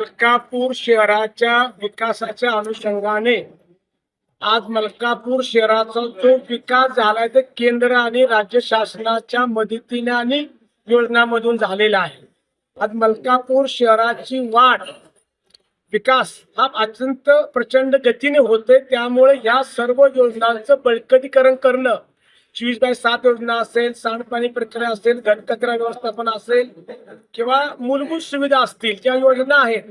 मलकापूर शहराच्या विकासाच्या अनुषंगाने आज मलकापूर शहराचा जो विकास झालाय ते केंद्र आणि राज्य शासनाच्या मदतीने आणि योजनामधून झालेला आहे. आज मलकापूर शहराची वाढ विकास हा अत्यंत प्रचंड गतीने होते त्यामुळे या सर्व योजनांचं बळकटीकरण करणं चोवीस बाय सात योजना असेल सांडपाणी प्रक्रिया असेल घनकचरा व्यवस्थापन असेल किंवा मूलभूत सुविधा असतील ज्या योजना आहेत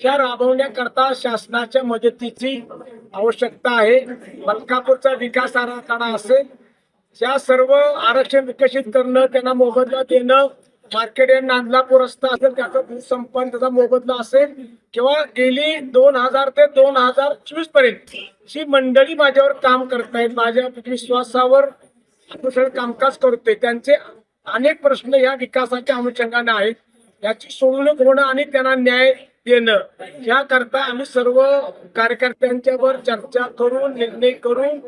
त्या राबवण्याकरता शासनाच्या मदतीची आवश्यकता आहे. मलकापूरचा विकास आराखडा असेल या सर्व आरक्षण विकसित करणं त्यांना मोबदला देणं मार्केट यार्ड नांदलापूर रस्ता असेल त्याचा भूसंपन्न त्याचा मोबदला असेल किंवा गेली दोन हजार ते दोन हजार चोवीसपर्यंत ही मंडळी माझ्यावर काम करतायत माझ्या विश्वासावर अनुसरण कामकाज करतोय. त्यांचे अनेक प्रश्न या विकासाच्या अनुषंगाने आहेत. याची सोडवणूक होणं आणि त्यांना न्याय देणं याकरता आम्ही सर्व कार्यकर्त्यांच्यावर चर्चा करून निर्णय करून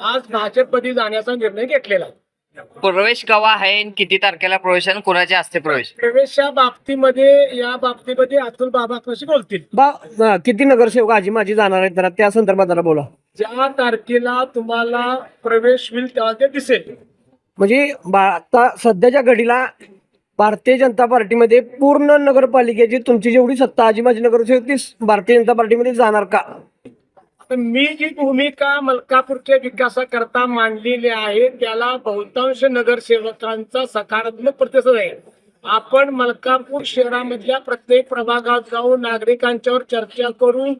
आज भाजपमध्ये जाण्याचा निर्णय घेतलेला आहे. प्रवेश केव्हा आहे आणि किती तारखेला प्रवेश आणि कोणाच्या हस्ते प्रवेश? प्रवेशच्या बाबतीमध्ये या बाबतीमध्ये अतुल बाबा कशी बोलतील? बा किती नगरसेवक आजी माझी जाणार आहेत जरा त्या संदर्भात जरा बोला. ज्या तारखेला तुम्हाला प्रवेश होईल तेव्हा ते दिसेल. म्हणजे बा आता सध्याच्या घडीला भारतीय जनता पार्टीमध्ये पूर्ण नगरपालिकेची तुमची जेवढी सत्ता आजी माझी नगरसेवक ती भारतीय जनता पार्टीमध्ये जाणार का? तर मी जी भूमिका मलकापूरच्या विकासाकरता मांडलेली आहे त्याला बहुतांश नगरसेवकांचा सकारात्मक प्रतिसाद आहे. आपण मलकापूर शहरामधल्या प्रत्येक प्रभागात जाऊन नागरिकांच्यावर चर्चा करून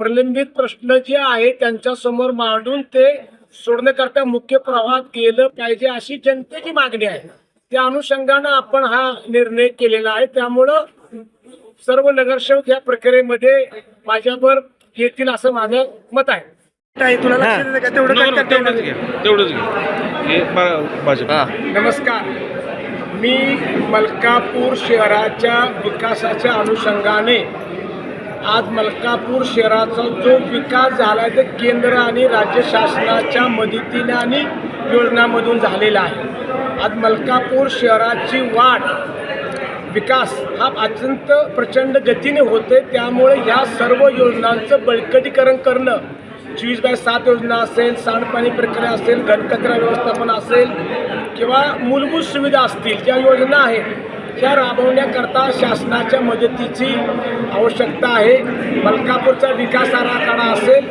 प्रलंबित प्रश्न जे आहेत त्यांच्यासमोर मांडून ते सोडण्याकरता मुख्य प्रवाहात गेलं पाहिजे अशी जनतेची मागणी आहे. त्या अनुषंगानं आपण हा निर्णय केलेला आहे. त्यामुळं सर्व नगरसेवक या प्रक्रियेमध्ये माझ्यावर येतील असं माझं मत आहे. तुला लक्ष दिलं का? तेवढं काय करता येणार तेवढंच घे तेवढंच घे हे भा- भाजप. नमस्कार. मी मलकापूर शहराच्या विकासाच्या अनुषंगाने आज मलकापूर शहराचा जो विकास झाला आहे ते केंद्र आणि राज्य शासनाच्या मदतीने आणि योजनामधून झालेला आहे. आज मलकापूर शहराची वाढ विकास हा अत्यंत प्रचंड गतीने होते त्यामुळे या सर्व योजनांचं बळकटीकरण करणं चोवीस बाय सात योजना असेल सांडपाणी प्रक्रिया असेल घनकचरा व्यवस्थापन असेल किंवा मूलभूत सुविधा असतील ज्या योजना आहेत त्या राबवण्याकरता शासनाच्या मदतीची आवश्यकता आहे. मलकापूरचा विकास आराखडा असेल.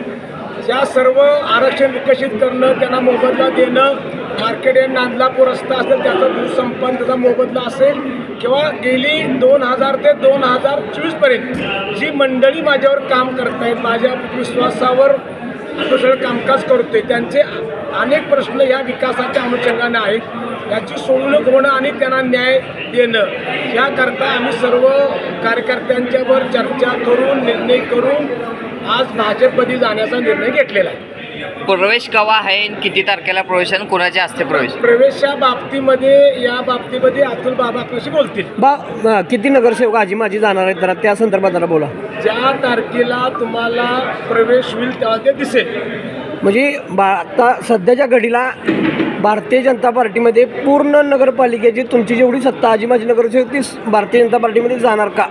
त्या सर्व आरक्षण विकसित करणं त्यांना मोबदला देणं मार्केट एंड नांदलापूर रस्ता असेल त्याचा भूसंपन्न त्याचा मोबदला असेल किंवा गेली दोन हजार ते दोन हजार चोवीसपर्यंत जी मंडळी माझ्यावर काम करत आहेत माझ्या विश्वासावर कुशळ कामकाज करतोय त्यांचे अनेक प्रश्न या विकासाच्या अनुषंगाने आहेत. याची सोडवणूक होणं आणि त्यांना न्याय देणं. याकरता आम्ही सर्व कार्यकर्त्यांच्यावर चर्चा करून निर्णय करून आज भाजपमध्ये जाण्याचा निर्णय घेतलेला आहे. प्रवेश केव्हा आहे आणि किती तारखेला प्रवेश आणि कोणाच्या हस्ते प्रवेश? प्रवेशच्या बाबतीमध्ये या बाबतीमध्ये अतुल बाबा कशी बोलतील. बा अं, किती नगरसेवक आजी माझी जाणार आहेत जरा त्या संदर्भात जरा बोला. ज्या तारखेला तुम्हाला प्रवेश होईल तेव्हा ते दिसेल. म्हणजे बा आता सध्याच्या घडीला भारतीय जनता पार्टीमध्ये पूर्ण नगरपालिकेची तुमची जेवढी सत्ता आजी माझी नगरसेवक ती भारतीय जनता पार्टीमध्ये जाणार का?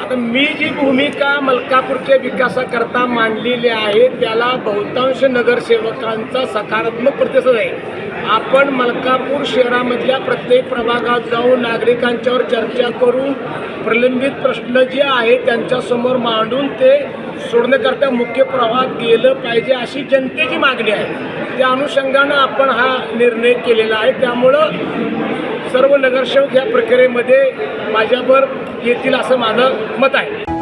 आता मी जी भूमिका मलकापूरच्या विकासाकरता मांडलेली आहे त्याला बहुतांश नगरसेवकांचा सकारात्मक प्रतिसाद आहे. आपण मलकापूर शहरामधल्या प्रत्येक प्रभागात जाऊन नागरिकांच्यावर चर्चा करून प्रलंबित प्रश्न जे आहे त्यांच्यासमोर मांडून ते सोडण्याकरता मुख्य प्रवाहात गेलं पाहिजे अशी जनतेची मागणी आहे. त्या अनुषंगानं आपण हा निर्णय केलेला आहे. त्यामुळं सर्व नगरसेवक या प्रक्रियेमध्ये माझ्यावर येतील असं माझं मत आहे.